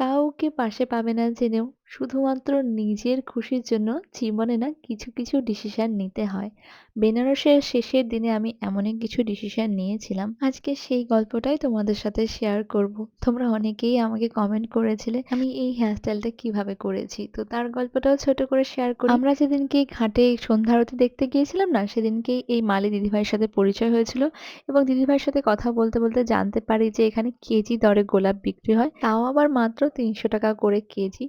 কাউকে পাশে পাবে না জেনেও শুধুমাত্র নিজের খুশির জন্য জীবনে না কিছু কিছু ডিসিশন নিতে হয়। বেনারসের শেষের দিনে আমি এমনই কিছু ডিসিশন নিয়েছিলাম। আজকে সেই গল্পটাই তোমাদের সাথে শেয়ার করব। তোমরা অনেকেই আমাকে কমেন্ট করেছিলে, আমি এই হেয়ারস্টাইলটা কীভাবে করেছি? তো তার গল্পটাও ছোট করে শেয়ার করি। আমরা যেদিনকে ঘাটে সন্ধ্যা আরতি দেখতে গিয়েছিলাম না সেদিনকেই এই মালি দিদিভাইয়ের সাথে পরিচয় হয়েছিল এবং দিদিভাইয়ের সাথে কথা বলতে বলতে জানতে পারি যে এখানে কেজি দরে গোলাপ বিক্রি হয়। তাও আবার মাত্র তিনশো টাকা করে কেজি।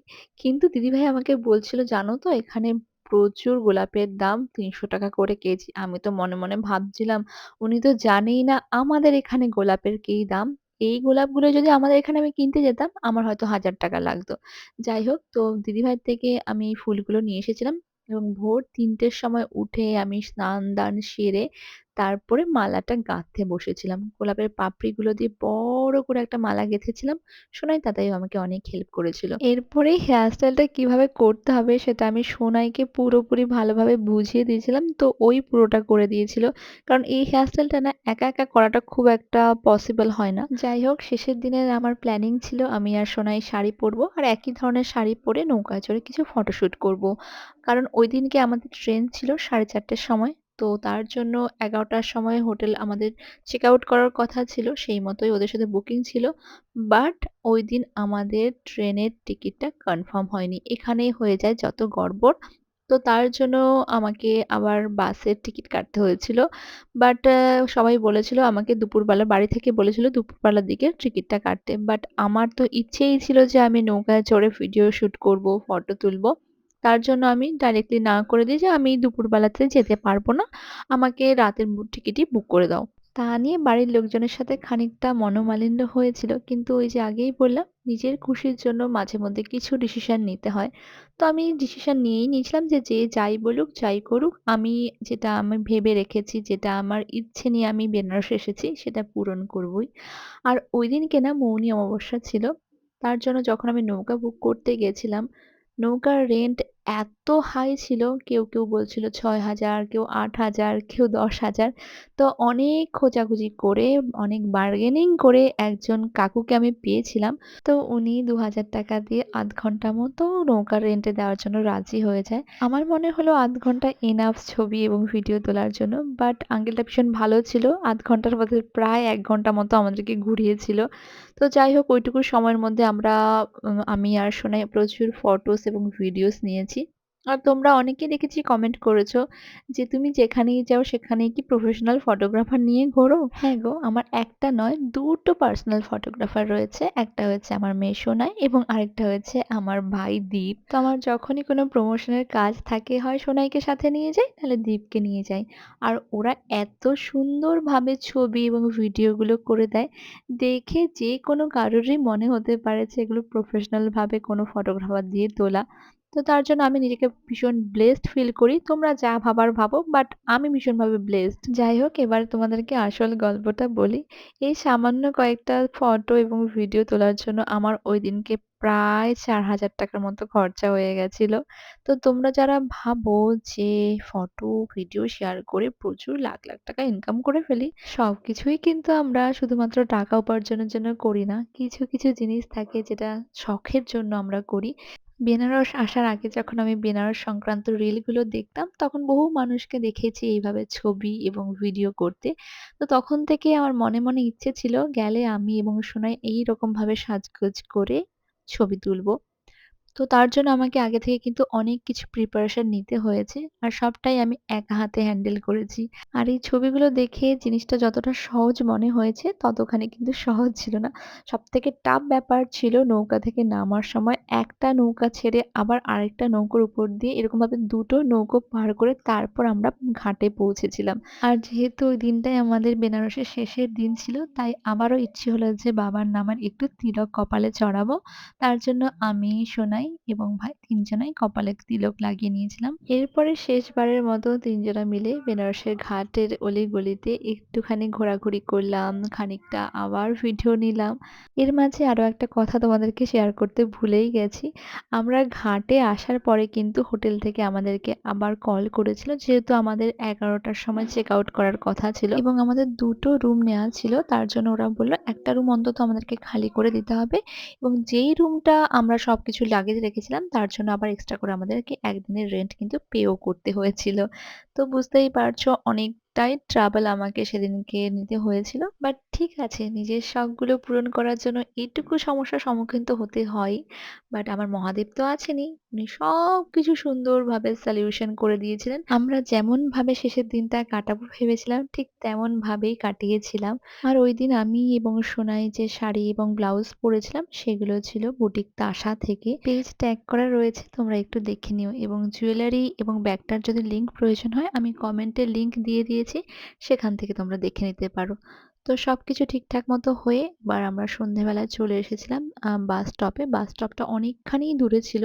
কিন্তু দিদিভাই আমাকে বলছিল, জানো তো এখানে প্রচুর গোলাপের দাম, তিনশো টাকা করে কেজি। আমি তো মনে মনে ভাবছিলাম, উনি তো জানেই না আমাদের এখানে গোলাপের কি দাম? এই গোলাপগুলো যদি আমাদের এখানে আমি কিনতে যেতাম, আমার হয়তো হাজার টাকা লাগতো। যাই হোক, তো দিদিভাই থেকে আমি ফুলগুলো নিয়ে এসেছিলাম এবং ভোর তিনটের সময় উঠে আমি স্নান দান সেরে তারপরে মালাটা গাঁথতে বসেছিলাম। গোলাপের পাপড়িগুলো দিয়ে বড় করে একটা মালা গেঁথেছিলাম। সোনাই দাদাইও আমাকে অনেক হেল্প করেছিল। এরপরে হেয়ার স্টাইলটা কীভাবে করতে হবে সেটা আমি সোনাইকে পুরোপুরি ভালোভাবে বুঝিয়ে দিয়েছিলাম। তো ওই পুরোটা করে দিয়েছিল। কারণ এই হেয়ার স্টাইলটা না একা একা করাটা খুব একটা পসিবল হয় না। যাই হোক, শেষের দিনের আমার প্ল্যানিং ছিল আমি আর সোনাই শাড়ি পরবো আর একই ধরনের শাড়ি পরে নৌকা চড়ে কিছু ফটোশ্যুট করব। কারণ ওই দিনকে আমাদের ট্রেন ছিল সাড়ে চারটের সময়। তো তার জন্য এগারোটার সময় হোটেল আমাদের চেক আউট করার কথা ছিল, সেই মতোই ওদের সাথে বুকিং ছিল। বাট ওই দিন আমাদের ট্রেনের টিকিটটা কনফার্ম হয়নি। এখানেই হয়ে যায় যত গড়বড়। তো তার জন্য আমাকে আবার বাসের টিকিট কাটতে হয়েছিল। বাট সবাই বলেছিল আমাকে দুপুরবেলা, বাড়ি থেকে বলেছিল দুপুরবেলার দিকে টিকিটটা কাটতে। বাট আমার তো ইচ্ছেই ছিল যে আমি নৌকায় চড়ে ভিডিও শ্যুট করব ফটো তুলব। তার জন্য আমি ডাইরেক্টলি না করে দিই যে আমি দুপুরবেলাতে যেতে পারব না, আমাকে রাতের টিকিটই বুক করে দাও। তা নিয়ে বাড়ির লোকজনের সাথে খানিকটা মনোমালিন্য হয়েছিল, কিন্তু ওই যে আগেই বললাম, নিজের খুশির জন্য মাঝে মধ্যে কিছু ডিসিশন নিতে হয়। তো আমি ডিসিশন নিয়েই নিয়েছিলাম যে যে যাই বলুক, যাই করুক, আমি যেটা আমি ভেবে রেখেছি, যেটা আমার ইচ্ছে নিয়ে আমি বেনারস এসেছি, সেটা পূরণ করবই। আর ওই দিনকে না মৌনী অমাবস্যা ছিল, তার জন্য যখন আমি নৌকা বুক করতে গেছিলাম, নৌকার রেন্ট এত হাই ছিল, কেউ কেউ বলছিল ছয় হাজার, কেউ আট হাজার, কেউ দশ হাজার। তো অনেক খোঁজাখুঁজি করে, অনেক বার্গেনিং করে একজন কাকুকে আমি পেয়েছিলাম। তো উনি দু হাজার টাকা দিয়ে আধ ঘণ্টা মতো নৌকার রেন্টে দেওয়ার জন্য রাজি হয়ে যায়। আমার মনে হলো আধ ঘণ্টা এনাফ ছবি এবং ভিডিও তোলার জন্য বাট আঙ্কেলটা ভীষণ ভালো ছিল। আধ ঘণ্টার মধ্যে প্রায় এক ঘণ্টা মতো আমাদেরকে ঘুরিয়েছিল তো যাই হোক, ওইটুকু সময়ের মধ্যে আমরা আমি আর সোনাই প্রচুর ফটোস এবং ভিডিওস নিয়েছি। আর তোমরা অনেকেই দেখেছি কমেন্ট করেছ যে তুমি যেখানেই যাও সেখানেই কি প্রফেশনাল ফটোগ্রাফার নিয়ে ঘোরো? হ্যাঁ গো। আমার একটা নয় দুটো পার্সোনাল ফটোগ্রাফার রয়েছে। একটা হয়েছে আমার মেয়ে সোনাই এবং আরেকটা হয়েছে আমার ভাই দীপ। তো আমার যখনই কোনো প্রমোশনের কাজ থাকে হয় সোনাইকে সাথে নিয়ে যাই তাহলে দীপকে নিয়ে যাই। আর ওরা এত সুন্দরভাবে ছবি এবং ভিডিওগুলো করে দেয়। দেখে যে কোনো কারোরই মনে হতে পারে যে এগুলো প্রফেশনালভাবে কোনো ফটোগ্রাফার দিয়ে তোলা। তো তার জন্য আমি নিজেকে ভীষণ ব্লেসড ফিল করি। তোমরা যা ভাবার ভাবো বাট আমি ভীষণভাবে ব্লেসড যাই হোক, এবার তোমাদেরকে আসল গল্পটা বলি। এই সামান্য কয়েকটা ফটো এবং ভিডিও তোলার জন্য আমার ওই দিনকে প্রায় চার হাজার টাকার মতো খরচা হয়ে গেছিল। তো তোমরা যারা ভাবো যে ফটো ভিডিও শেয়ার করে প্রচুর লাখ লাখ টাকা ইনকাম করে ফেলি সব কিছুই কিন্তু আমরা শুধুমাত্র টাকা উপার্জনের জন্য করি না। কিছু কিছু জিনিস থাকে যেটা শখের জন্য আমরা করি। বেনারস আসার আগে যখন আমি বেনারস সংক্রান্ত রিলগুলো দেখতাম, তখন বহু মানুষকে দেখেছি এইভাবে ছবি এবং ভিডিও করতে। তো তখন থেকে আমার মনে মনে ইচ্ছে ছিল, গেলে আমি এবং সোনাই এইরকমভাবে সাজগোজ করে ছবি তুলবো। তো তার জন্য আমাকে আগে থেকে কিন্তু অনেক কিছু প্রিপারেশন নিতে হয়েছে। আর সবটাই আমি একা হাতে হ্যান্ডেল করেছি। আর এই ছবিগুলো দেখে জিনিসটা যতটা সহজ মনে হয়েছে, ততখানি কিন্তু সহজ ছিল না। সব থেকে টাফ ব্যাপার ছিল নৌকা থেকে নামার সময় একটা নৌকা ছেড়ে আবার আরেকটা নৌকোর উপর দিয়ে এরকমভাবে দুটো নৌকো পার করে তারপর আমরা ঘাটে পৌঁছেছিলাম। আর যেহেতু ওই দিনটাই আমাদের বেনারসের শেষের দিন ছিল, তাই আমারও ইচ্ছে হলো যে বাবার নামার একটু তিলক কপালে চড়াবো। তার জন্য আমি সোনাই ভাই এবং ভাই তিনজনাই কপালে তিলক লাগিয়ে নিয়েছিলাম। এরপরে শেষবারের মতো তিনজনা মিলে বেনারসের ঘাটের অলিগলিতে একটুখানি ঘোরাঘুরি করলাম, খানিকটা আবার ভিডিও নিলাম। এর মাঝে আরও একটা কথা তোমাদেরকে শেয়ার করতে ভুলেই গেছি। আমরা ঘাটে আসার পরে কিন্তু হোটেল থেকে আমাদেরকে আবার কল করেছিল, যেহেতু আমাদের এগারোটার সময় চেক আউট করার কথা ছিল এবং আমাদের দুটো রুম নেওয়া ছিল, তার জন্য ওরা বলল, একটা রুম অন্তত আমাদেরকে খালি করে দিতে হবে। এবং যেই রুমটা আমরা সব কিছু লাগেজ রেখেছিলাম, তার জন্য আবার এক্সট্রা করে আমাদেরকে একদিনের রেন্ট কিন্তু পেও করতে হয়েছিল। তো বুঝতেই পারছ অনেকটাই ট্রাভেল আমাকে সেদিনকে নিতে হয়েছিল। বাট ঠিক আছে, নিজের শখগুলো পূরণ করার জন্য এটুকু সমস্যার সম্মুখীন তো হতে হয়। বাট আমার মহাদেব তো আছেনই। উনি সব কিছু সুন্দরভাবে সলিউশন করে দিয়েছিলেন। আমরা যেমন ভাবে শেষের দিনটা কাটাবো ভেবেছিলাম, ঠিক তেমন ভাবেই কাটিয়েছিলাম। আর ওই দিন আমি এবং সোনাই যে শাড়ি এবং ব্লাউজ পরেছিলাম, সেগুলো ছিল বুটিক তাসা থেকে। পেজ ট্যাগ করা রয়েছে, তোমরা একটু দেখে নিও। এবং জুয়েলারি এবং ব্যাগটার যদি লিঙ্ক প্রয়োজন হয়, আমি কমেন্টে লিঙ্ক দিয়ে দিয়ে দিয়েছি সেখান থেকে তোমরা দেখে নিতে পারো। তো সব কিছু ঠিকঠাক মতো হয়ে এবার আমরা সন্ধেবেলায় চলে এসেছিলাম বাস স্টপে বাস স্টপটা অনেকখানি দূরে ছিল,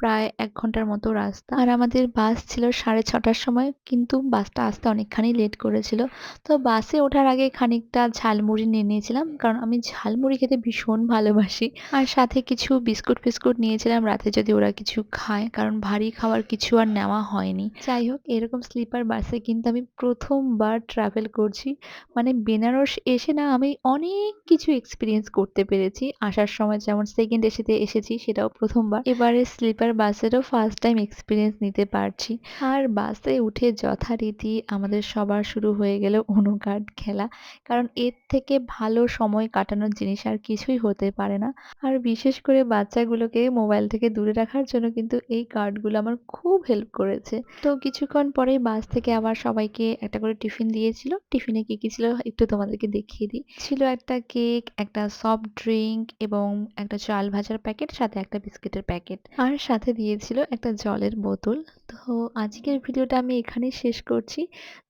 প্রায় এক ঘণ্টার মতো রাস্তা। আর আমাদের বাস ছিল সাড়ে ছটার সময়, কিন্তু বাসটা আসতে অনেকখানি লেট করেছিল। তো বাসে ওঠার আগে খানিকটা ঝালমুড়ি নিয়ে নিয়েছিলাম, কারণ আমি ঝালমুড়ি খেতে ভীষণ ভালোবাসি। আর সাথে কিছু বিস্কুট ফিস্কুট নিয়েছিলাম, রাতে যদি ওরা কিছু খায়, কারণ ভারী খাওয়ার কিছু আর নেওয়া হয়নি। যাই হোক, এরকম স্লিপার বাসে কিন্তু আমি প্রথমবার ট্রাভেল করছি। মানে বেনারস এসে না আমি অনেক কিছু এক্সপিরিয়েন্স করতে পেরেছি। আসার সময় যেমন সেকেন্ড এসেতে এসেছি সেটাও প্রথমবার। এবারে স্লিপার বাসেরও ফার্স্ট টাইম এক্সপিরিয়েন্স নিতে পারছি। আর বাসে উঠে যথারীতি আমাদের সবার শুরু হয়ে গেল অনু কার্ড খেলা। কারণ এর থেকে ভালো সময় কাটানোর জিনিস আর কিছুই হতে পারে না। আর বিশেষ করে বাচ্চাগুলোকে মোবাইল থেকে দূরে রাখার জন্য কিন্তু এই কার্ডগুলো আমার খুব হেল্প করেছে। তো কিছুক্ষণ পরেই বাস থেকে আবার সবাইকে একটা করে টিফিন দিয়েছিল। টিফিনে কি কি ছিল একটু তোমাদেরকে দেখিয়ে দিই। ছিল একটা কেক একটা সফট ড্রিঙ্ক এবং একটা চাল ভাজার প্যাকেট সাথে একটা বিস্কিটের প্যাকেট আর সাথে দিয়েছিল একটা জলের বোতল। তো আজকের ভিডিওটা আমি এখানেই শেষ করছি।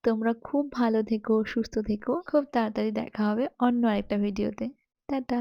তোমরা খুব ভালো থেকো সুস্থ থেকো। খুব তাড়াতাড়ি দেখা হবে অন্য আরেকটা ভিডিওতে। টাটা!